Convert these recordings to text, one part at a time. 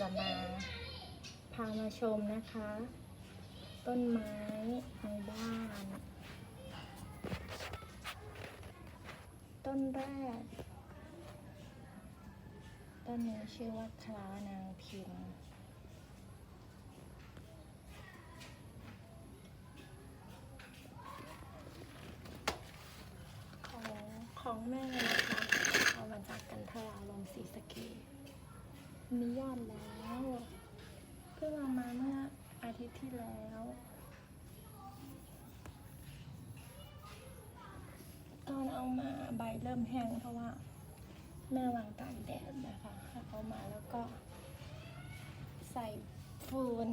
จะมาพามาชมนะคะ ต้นไม้ในบ้าน ต้นแรก ต้นนี้ชื่อว่าคลานางพิมพ์ ของของแม่นะคะเอามาจากกันทราลมศรีสะเกษมียอดแล้ว เพิ่งเอามาเมื่ออาทิตย์ที่แล้ว ตอนเอามาใบเริ่มแห้งเพราะว่าแม่วางตากแดดนะคะเอามาแล้วก็ ใส่ฟืน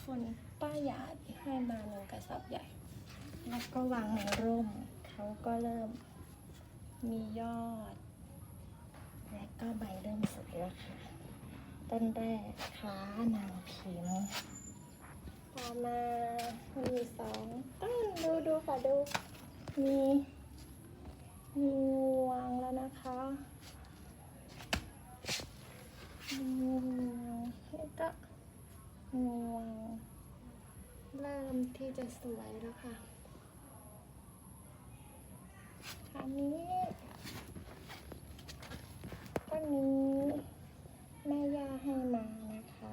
ฟืนป้ายาดให้มาหนึ่งกระสอบใหญ่ แล้วก็วางในร่มเขาก็เริ่มมียอด และก็ใบเริ่มสวยแล้วค่ะ ต้นแรกค้านางพิมพ์ต่อมามีสองต้นดูดูค่ะดู มีมีงวงแล้วนะคะมีงวงแล้วก็งวงเริ่มที่จะสวยแล้วค่ะอันนี้ต้นนี้ แม่ย่าให้มานะคะ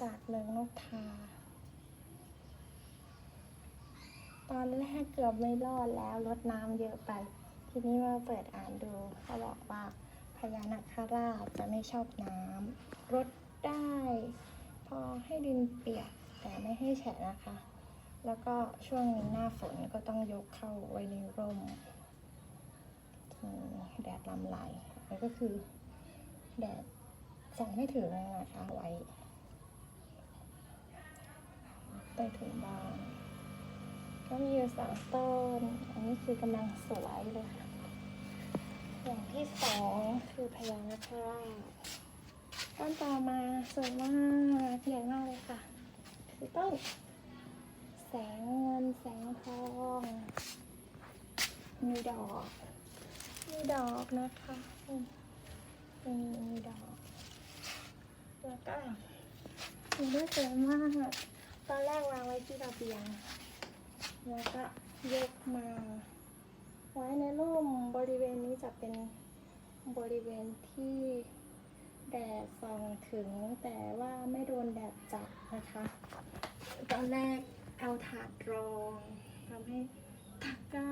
จากเมืองนกทา ตอนแรกเกือบไม่รอดแล้วรดน้ำเยอะไป ทีนี้มาเปิดอ่านดู เขาบอกว่าพญานาคราชจะไม่ชอบน้ำรดได้ พอให้ดินเปียกแต่ไม่ให้แฉะนะคะ แล้วก็ช่วงนี้หน้าฝนก็ต้องยกเข้าไว้ในร่มแดดลำไหลแล้วก็คือแดด ส่องไม่ถึงนะคะไว้ไปถึงบ้านก็มีอยู่สองต้น อันนี้คือกำลังสวยเลยค่ะ อย่างที่สองคือพญานาคราชต้นต่อมาสวยมากใหญ่มากเลยค่ะ คือต้นแสงเงินแสงทองมีดอก มีดอกนะคะ มีมีดอก แล้วก็มีด้วยสวยมาก ตอนแรกวางไว้ที่ระเบียง แล้วก็ยกมา ไว้ในร่มบริเวณนี้จะเป็นบริเวณที่แดดส่องถึงแต่ว่าไม่โดนแดดจัดนะคะ ตอนแรกเอาถาดรองทำให้ตะกร้า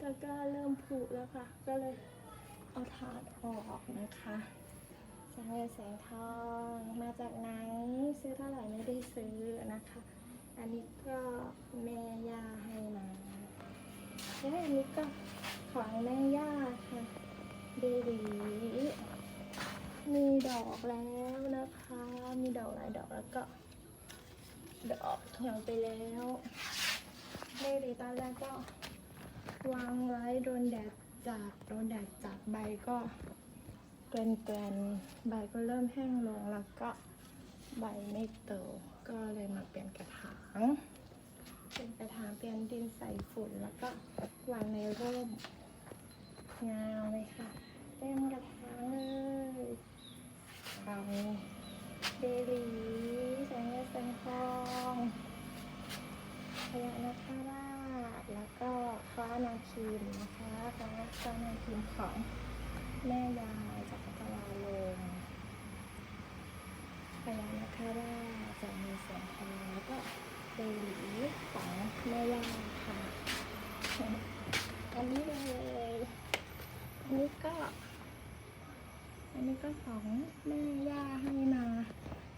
ตะกร้าเริ่มผุแล้วค่ะ ก็เลยเอาถาดออกนะคะ แสงเงินแสงทอง มาจากไหน ซื้อเท่าไหร่ไม่ได้ซื้อนะคะ อันนี้ก็แม่ย่าให้มาและอันนี้ก็ของแม่ย่าค่ะเดลีมีดอกแล้วนะคะ มีดอกหลายดอกแล้วก็ ดอกเหี่ยวไปแล้วเดลีตอนแรกก็วางไว้โดนแดดจัดโดนแดดจัดใบก็ เกลนเกนๆใบก็เริ่มแห้งลงแล้วก็ใบไม่โตก็เลยมาเปลี่ยนกระถางเป็นกระถางเปลี่ยนดินใส่ฝุ่นแล้วก็วางในร่มงามเลยค่ะเต็มกระถางเลยเอาเดลีแสงเงินแสงทองพญานาคราชแล้วก็ฟ้านาคีมนะคะฟ้าฟ้านาคีมของแม่ยายจากพัทลาลง พ ญานาคราชจะมีแสงทองแล้วก็เป็นหลีของแม่ย่าค่ะอันนี้เลยอันนี้ก็อันนี้ก็ของแม่ย่าให้มา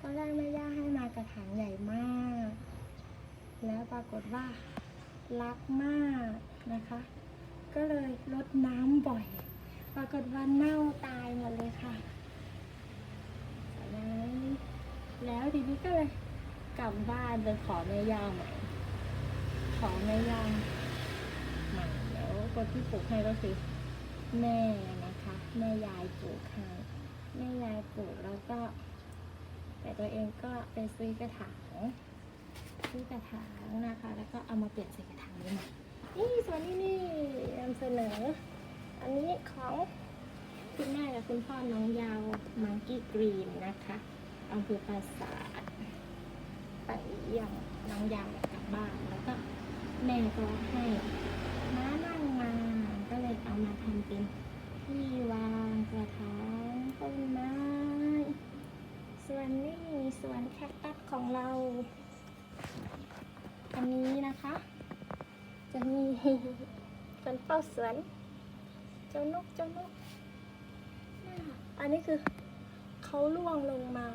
ตอนแรกแม่ย่าให้มากระถางใหญ่มาก แล้วปรากฏว่ารักมากนะคะ ก็เลยลดน้ำบ่อย ปรากฏว่าเน่าตายหมดเลยค่ะ แล้ว แล้วทีนี้ก็เลยกลับบ้านไปขอแม่ย่าใหม่ขอแม่ย่าใหม่แล้วคนที่ปลูกให้ก็คือแม่นะคะ แม่ยายปลูกให้แม่ยายปลูกแล้วก็ แต่ตัวเองก็ไปซื้อกระถางซื้อกระถางนะคะ แล้วก็เอามาเปลี่ยนใส่กระถางนี้ใหม่นี่ส่วนนี้นี่นำเสนอ อันนี้ของคุณแม่กับคุณพ่อน้องยาวมังกี้กรีนนะคะ อำเภอปราสาทไปเยี่ยมน้องยายกลับบ้านแล้วก็แม่ก็ให้ม้านั่งมาก็เลยเอามาทำเป็นที่วางกระถางต้นไม้ ส่วนนี้ส่วนแคคตัสของเรา อันนี้นะคะ จะมีเป็นเป้าสวน เจ้านกเจ้านก อันนี้คือเขาล่วงลงมา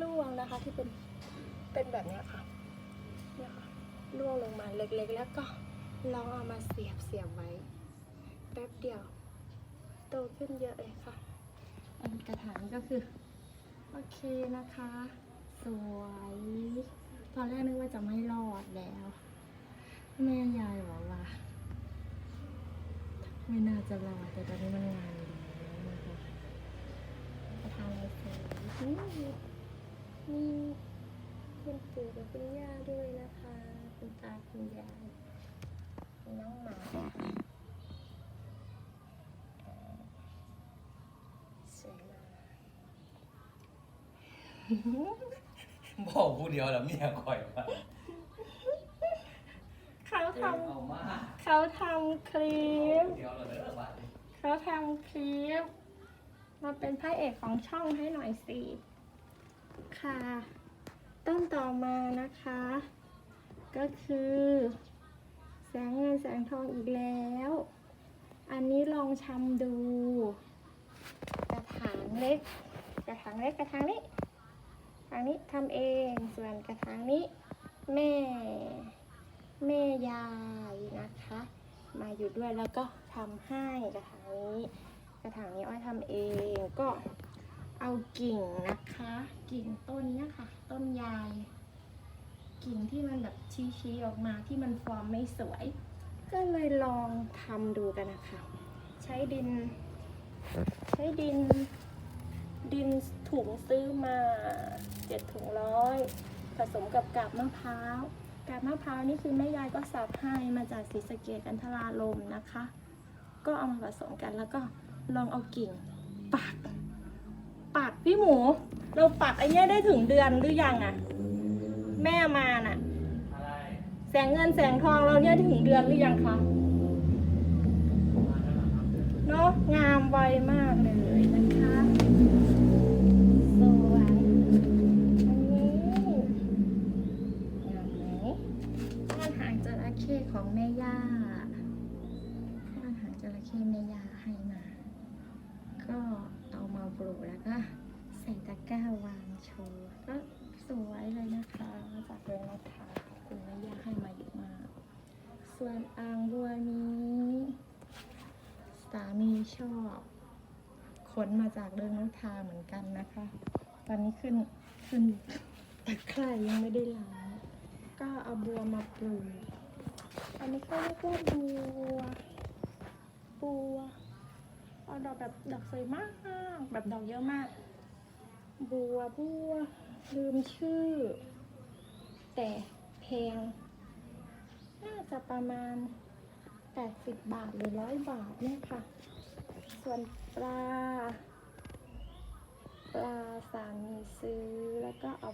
ล่วงนะคะที่เป็นเป็นแบบเนี้ยค่ะเนี่ยค่ะล่วงลงมาเล็กๆ แล้วก็ลองเอามาเสียบเสียบไว้ แป๊บเดียว โตขึ้นเยอะเลยค่ะ อันกระถางก็คือ โอเคนะคะ สวย ตอนแรกนึกว่าจะไม่รอดแล้ว แม่ยายบอกว่า ไม่น่าจะรอดแต่ตอนนี้มันงานดีแล้วนะคะประธานอะไรสวยนี่ มีคุณปู่กับคุณย่าด้วยนะคะ คุณตาคุณยายมีน้องหมาอ่าสวยมากบอกผู้เดียวแล้วเมียคอยมาเขาเอ็ทมเอามาำเขาทำคลิป ผู้เดียวเราเด้อบ้านเขาทำคลิป มาเป็นพระเอกของช่องให้หน่อยสิ ค่ะ ต้นต่อมานะคะ ก็คือ แสงเงินแสงทองอีกแล้ว อันนี้ลองชำดู กระถางเล็ก กระถางเล็กกระถางนี้ทางนี้ทำเองส่วนกระถางนี้ แม่แม่ยายนะคะ มาอยู่ด้วยแล้วก็ทำให้กระถางนี้ กระถางนี้อ้อยทำเองก็เอา กิ่งนะคะ กิ่งต้นเนี้ยค่ะ ต้นยาย กิ่งที่มันแบบชี้ๆออกมาที่มันฟอร์มไม่สวย ก็เลยลองทำดูกันนะคะ ใช้ดิน ใช้ดิน ดินถุงซื้อมาเจ็ดถุงร้อยผสมกับกาบมะพร้าวกาบมะพร้าวนี่คือแม่ยายก็สับให้มาจากศรีสะเกดกันทราลมนะคะ ก็เอามาผสมกันแล้วก็ลองเอากิ่งปักปัก พี่หมู เราปักไอ้เนี้ยได้ถึงเดือนหรือยังอะแม่มาน่ะ แสงเงินแสงทองเราเนี่ยถึงเดือนหรือยังคะเหรอครับเนาะงามไวมากเลยนะคะสวยอันนี้งามไหมบ้านหางจระเข้ของแม่ย่าบ้านหางจระเข้แม่ย่าให้มา ก็เอามาปลูกแล้วก็ ส่ตะกร้าวางโชว์ก็สวยเลยนะคะจากเรือนรัฐาคุณแม่ย่าให้มาเยอะมาก ส่วนอ่างบัวนี้สามีชอบขนมาจากเดินนุทาเหมือนกันนะคะ ตอนนี้ขึ้นขึ้นตะไคร่ยังไม่ได้ล้างก็เอาบัวมาปลูกอันนี้เขาเรียกว่าบัวบัวเอาดอกแบบดอกสวยมาก แบบดอกเยอะมาก บัวบัวลืมชื่อ แต่แพง น่าจะประมาณ 80 บาทหรือร้อยบาทเนี่ยค่ะ ส่วนปลา ปลาสามีซื้อแล้วก็เอา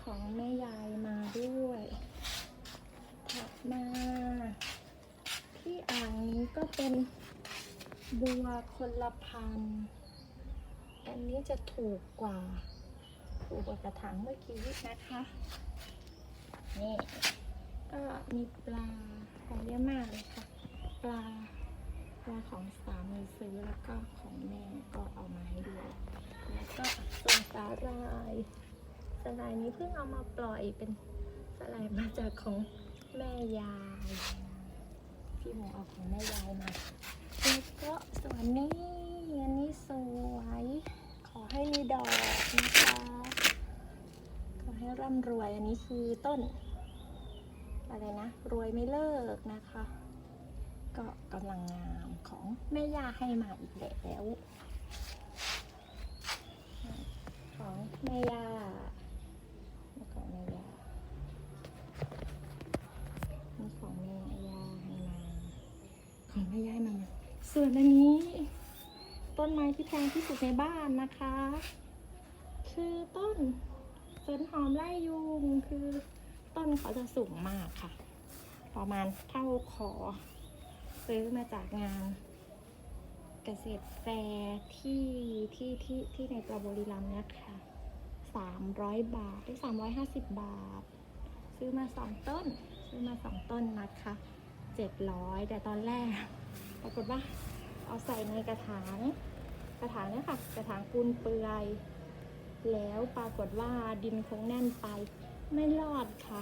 ของแม่ยายมาด้วยถัดมา ที่อ่างนี้ก็เป็นบัวคนละพัน อันนี้จะถูกกว่า ถูกกว่ากระถางเมื่อกี้นะคะ นี่ ก็มีปลาของเยอะมากเลยค่ะ ปลาปลาของสามีซื้อแล้วก็ของแม่ก็เอามาให้ด้วยแล้วก็ส่วนสาหร่ายสาหร่ายนี้เพิ่งเอามาปล่อยเป็นสาหร่ายมาจากของแม่ยายพี่หมูเอาของแม่ยายมา แล้วก็ส่วนนี้อันนี้สวย ขอให้มีดอกนะคะ ขอให้ร่ำรวยอันนี้คือต้น อะไรนะ รวยไม่เลิกนะคะ ก็กำลังงามของแม่ย่าให้มาอีกแล้ว ของแม่ย่าแล้วก็แม่ย่านี่ของแม่ย่าให้มาของแม่ย่าให้มา ส่วนอันนี้ ต้นไม้ที่แพงที่สุดในบ้านนะคะ คือต้นสนหอมไล่ยุงคือต้นเขาจะสูงมากค่ะ ประมาณเท่าขอ ซื้อมาจากงานเกษตรแฟร์ที่ที่ที่ที่ในตัวบุรีรัมย์เนี่ยค่ะสามร้อยบาทหรือสามร้อยห้าสิบบาท ซื้อมาสองต้น ซื้อมาสองต้นนะคะเจ็ดร้อยแต่ตอนแรก ปรากฏว่า เอาใส่ในกระถาง กระถางเนี่ยค่ะ กระถางปูนเปลือย แล้วปรากฏว่าดินคงแน่นไป ไม่รอดค่ะ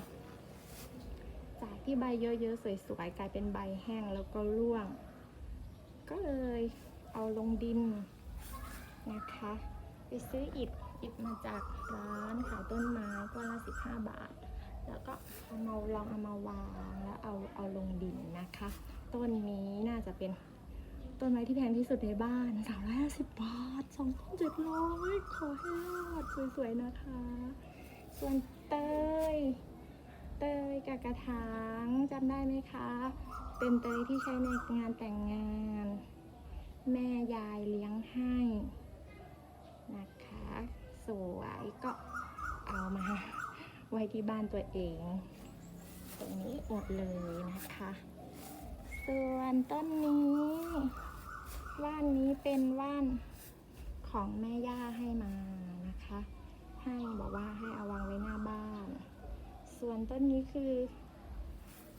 จากที่ใบเยอะๆสวยๆกลายเป็นใบแห้งแล้วก็ร่วง ก็เลยเอาลงดินนะคะ ไปซื้ออิฐอิฐมาจากร้านขายต้นไม้ก้อนละ15 บาท แล้วก็เอามาลองเอามาวางแล้วเอาเอาลงดินนะคะ ต้นนี้น่าจะเป็น ต้นไม้ที่แพงที่สุดในบ้าน350บาท2ต้น700ขอให้รอดสวยๆนะคะ ส่วนเตย เตยกับกระถางจำได้ไหมคะ เป็นเตยที่ใช้ในงานแต่งงาน แม่ยายเลี้ยงให้นะคะ สวยก็เอามาไว้ที่บ้านตัวเอง ตรงนี้หมดเลยนะคะ ส่วนต้นนี้ว่านนี้เป็นว่านของแม่ย่าให้มานะคะ ให้บอกว่าให้เอาวางไว้หน้าบ้าน ส่วนต้นนี้คือ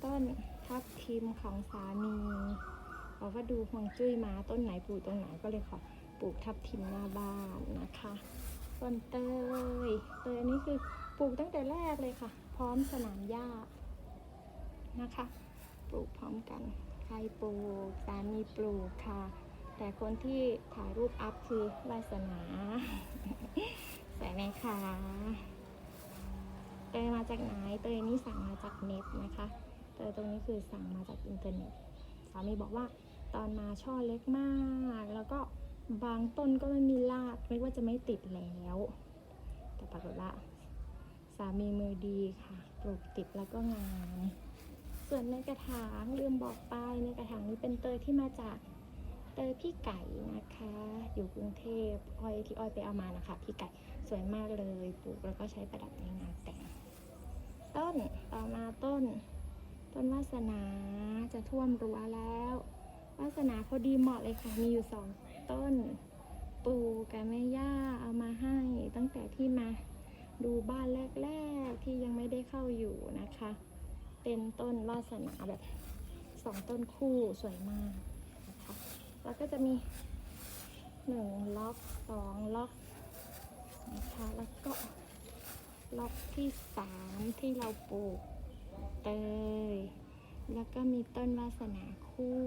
ต้นทับทิมของสามีบอกว่าดูฮวงจุ้ยมาต้นไหนปลูกตรงไหนก็เลยขอปลูกทับทิมหน้าบ้านนะคะส่วนเตยเตยอันนี้คือปลูกตั้งแต่แรกเลยค่ะ พร้อมสนามหญ้านะคะ ปลูกพร้อมกัน ใครปลูกสามีปลูกค่ะ แต่คนที่ถ่ายรูปอัพคือวาสนาใส่ไหมคะเตยมาจากไหนเตยนี่สั่งมาจากเน็ตนะคะเตยตรงนี้คือสั่งมาจากอินเทอร์เน็ตสามีบอกว่าตอนมาช่อเล็กมาก แล้วก็บางต้นก็ไม่มีรากไม่ว่าจะไม่ติดแล้ว แต่ปรากฏว่าสามีมือดีค่ะ ปลูกติดแล้วก็งาม ส่วนในกระถางลืมบอกไปในกระถางนี้เป็นเตยที่มาจากเตยพี่ไก่นะคะ อยู่กรุงเทพอ้อยที่อ้อยไปเอามานะคะพี่ไก่สวยมากเลยปลูกแล้วก็ใช้ประดับในงานแต่ง ต้นต่อมาต้น ต้นวาสนาจะท่วมรั้วแล้ววาสนาพอดีเหมาะเลยค่ะมีอยู่สองต้น ปู่กับแม่ย่าเอามาให้ตั้งแต่ที่มาดูบ้านแรก ๆที่ยังไม่ได้เข้าอยู่นะคะ เป็นต้นวาสนาแบบสองต้นคู่สวยมากนะคะแล้วก็จะมีหนึ่งล็อกสองล็อกนะคะแล้วก็ล็อกที่สามที่เราปลูกเตยแล้วก็มีต้นวาสนาคู่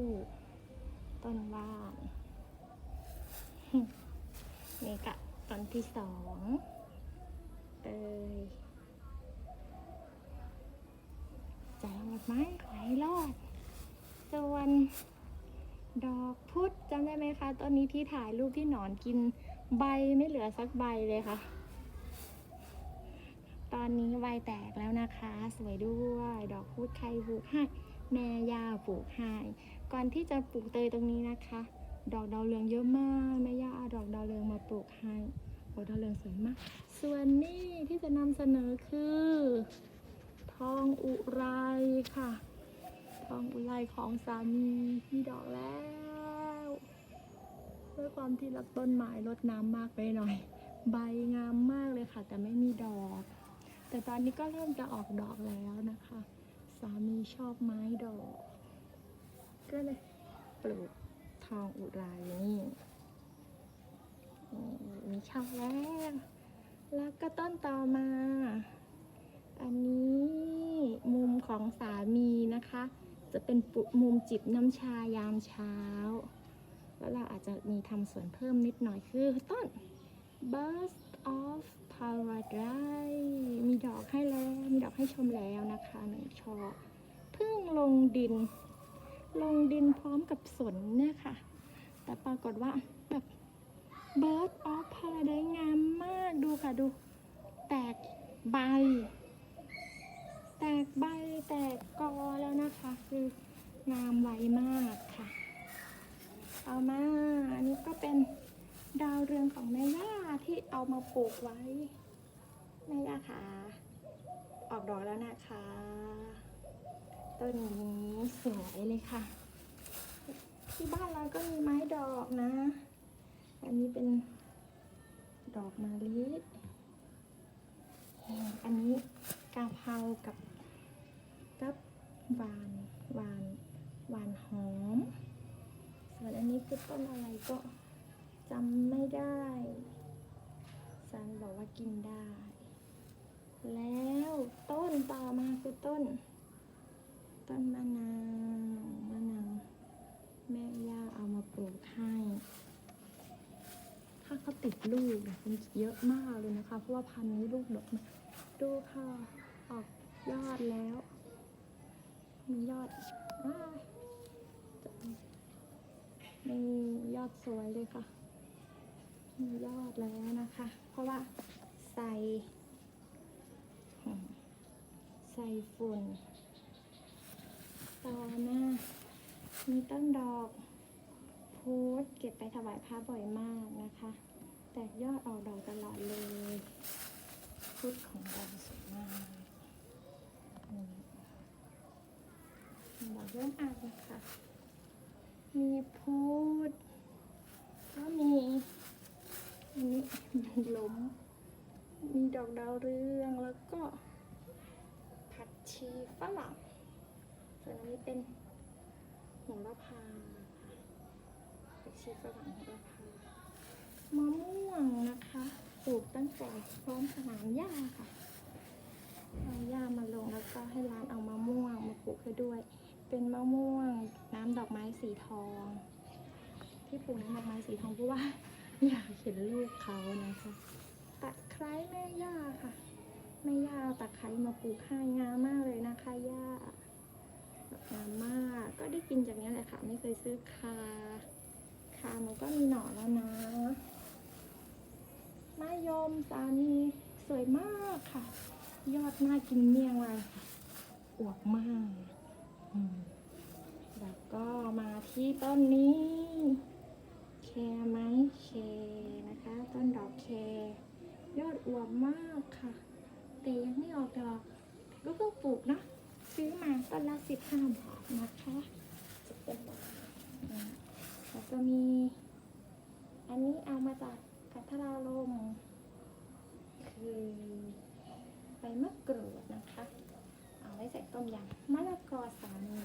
ต้นว่านนี่กะต้นที่สองเตย จะรอดไหมขอให้รอด ส่วนดอกพุธจำได้ไหมคะต้นนี้ที่ถ่ายรูปที่หนอนกินใบไม่เหลือสักใบเลยค่ะ ตอนนี้ใบแตกแล้วนะคะ สวยด้วย ดอกพุธใครปลูกให้แม่ย่าปลูกให้ก่อนที่จะปลูกเตยตรงนี้นะคะ ดอกดาวเรืองเยอะมากแม่ย่าเอาดอกดาวเรืองมาปลูกให้โอ้ดาวเรืองสวยมาก ส่วนนี่ที่จะนำเสนอคือ ทองอุไรค่ะ ทองอุไรของสามีมีดอกแล้ว ด้วยความที่รักต้นไม้รดน้ำมากไปหน่อย ใบงามมากเลยค่ะ แต่ไม่มีดอก แต่ตอนนี้ก็เริ่มจะออกดอกแล้วนะคะ สามีชอบไม้ดอก ก็เลยปลูกทองอุไรนี่มีช่อแล้ว แล้วก็ต้นต่อมา อันนี้มุมของสามีนะคะ จะเป็นมุมจิบน้ำชายามเช้า แล้วเราอาจจะมีทำสวนเพิ่มนิดหน่อยคือต้น Burst of Paradise มีดอกให้แล้ว มีดอกให้ชมแล้วนะคะหนึ่งช่อเพิ่งลงดิน ลงดินพร้อมกับสนเนี่ยค่ะ แต่ปรากฏว่าแบบ Bird of Paradise งามมากดูค่ะดู แตกใบ แตกใบแตกกอแล้วนะคะ คืองามไวมากค่ะ เอามาอันนี้ก็เป็นดาวเรืองของแม่ย่าที่เอามาปลูกไว้แม่ย่าค่ะ ออกดอกแล้วนะคะ ต้นนี้สวยเลยค่ะ ที่บ้านเราก็มีไม้ดอกนะ อันนี้เป็นดอกมะลิอันนี้กาเพรากับ กับหวานหวานหวานหอม ส่วนอันนี้คือต้นอะไรก็จำไม่ได้ซันบอกว่ากินได้ แล้วต้นต่อมาคือต้น ต้นมะนาวมะนาวแม่ย่าเอามาปลูกให้ ถ้าเขาติดลูกเนี่ยมันเยอะมากเลยนะคะ เพราะว่าพันธุ์นี้ลูกดกดูค่ะออกยอดแล้ว มียอดอ้ายมียอดสวยเลยค่ะ มียอดแล้วนะคะ เพราะว่าใส่ ใส่ฝุ่น ต่อมามีต้นดอกพุธเก็บไปถวายพระบ่อยมากนะคะ แตกยอดออกดอกตลอดเลยพุธของเราสวยมากอืม ดอกเริ่มอ่านนะคะ มีพุธก็มีอันนี้มันล้ม มีดอกดาวเรืองแล้วก็ ผัดชีฝรั่ง ส่วนอันนี้เป็นโหัวละพาผักชีฝรั่งโหัวละพามะม่วงนะคะปลูกตั้งแต่พร้อมสนามหญ้าค่ะเอาหญ้ามาลงแล้วก็ให้ร้านเอามะม่วงมาปลูกให้ด้วย เป็นมะม่วงน้ำดอกไม้สีทอง ที่ปลูกน้ำดอกไม้สีทองเพราะว่า อยากเห็นลูกเขานะคะตะไคร้แม่ย่าค่ะแม่ย่าตะไคร้มาปลูกให้งามมากเลยนะคะย่างามมากก็ได้กินจากนี้แหละค่ะ ไม่เคยซื้อคาคามันก็มีหน่อแล้วนะมะยมสามีสวยมากค่ะ ยอดน่ากินเมี่ยงเลยอวบมาก แล้วก็มาที่ต้นนี้แคไหมแคนะคะ ต้นดอกแคยอดอวบมากค่ะ แต่ยังไม่ออกดอกก็เพิ่งปลูกนะซื้อมาต้นละสิบห้าบาทนะคะจะเป็นบาทแล้วก็มี อันนี้เอามาจากกัทราลมคือใบมะกรูดนะคะ ไว้ใส่ต้มยำมะละกอสามี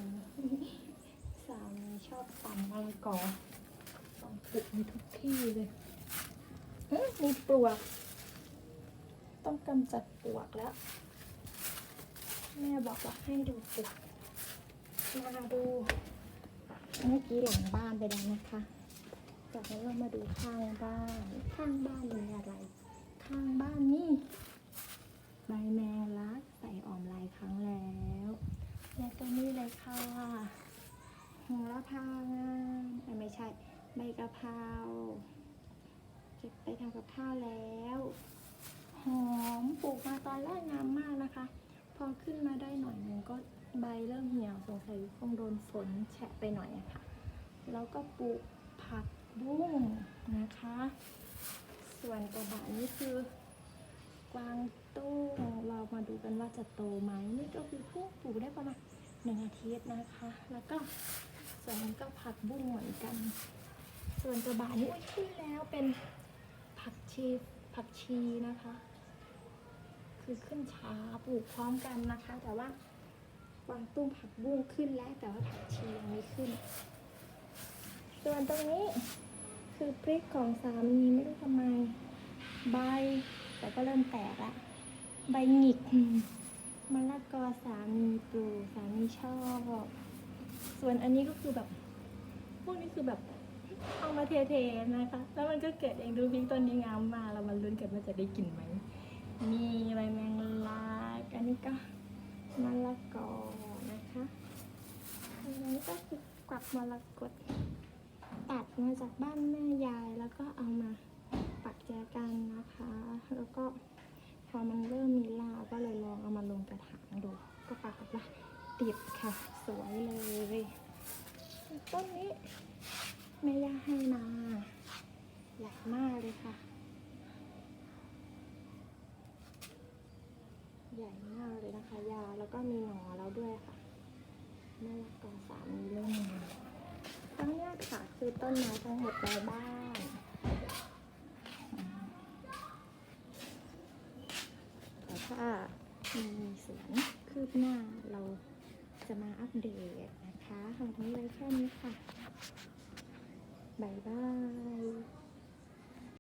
สามีชอบตำมะละกอต้องปลูกในทุกที่เลยเฮ้ยมีปลวก ต้องกำจัดปลวกแล้ว แม่บอกว่าให้ดูปลวกมาดู เมื่อกี้หลังบ้านไปแล้วนะคะจากนั้นเรามาดูข้างบ้าน ข้างบ้านมีอะไร ข้างบ้านนี่ ใบแมงลักใส่อ่อมลายครั้งแล้วและก็นี่เลยค่ะหัวละพางามเอ้ยไม่ใช่ ใบกะเพราเก็บไปทำกับข้าวแล้ว หอมปลูกมาตอนแรกงามมากนะคะ พอขึ้นมาได้หน่อยหนึงก็ใบเริ่มเหี่ยวสงสัยคงโดนฝนแฉะไปหน่อยอะค่ะ แล้วก็ปลูกผักบุ้งนะคะ ส่วนกระบะนี่คือกวาง ตุ้เรามาดูกันว่าจะโตไหมนี่ก็คือเพิ่งปลูกได้ประมาณหนึ่งอาทิตย์นะคะ แล้วก็ส่วนนี้ก็ผักบุ้งเหมือนกัน ส่วนกระบะนี่ขึ้นแล้วเป็นผักชีผักชีนะคะ คือขึ้นช้าปลูกพร้อมกันนะคะ แต่ว่าวางตุ้งผักบุ้งขึ้นแล้วแต่ว่าผักชียังไม่ขึ้น ส่วนตรงนี้คือพริกของสามีไม่รู้ทำไมใบแต่ก็เริ่มแตกละ ใบหงิกมะละกอสามีปลูกสามีชอบ ส่วนอันนี้ก็คือแบบ พวกนี้คือแบบเอามาเทๆนะคะ แล้วมันก็เกิดเองดูพริกต้นนี้งามมากเรามาลุ้นกันว่าจะได้กลิ่นไหม มีใบแมงลักอันนี้ก็มะละกอนะคะอันนี้ก็คือกวักมะละกดตัดมาจากบ้านแม่ยายแล้วก็เอามาปักแจกันนะคะ แล้วก็ พอมันเริ่มมีลาก็เลยลองเอามาลงกระถางดู ก็ปรากฏว่าติดค่ะ สวยเลยต้นนี้แม่ย่าให้มาใหญ่มากเลยค่ะ ใหญ่มากเลยนะคะ ยาวแล้วก็มีหนอแล้วด้วยค่ะมะละกอสามมีเล่มทั้งนี้ยค่ะคือต้นไม้ทั้งหมดในบ้านอืมแต่ถ้ามีสวนคืบหน้าเราจะมาอัป เดตนะคะวันนี้ไว้แค่นี้ค่ะ บ๊ายบาย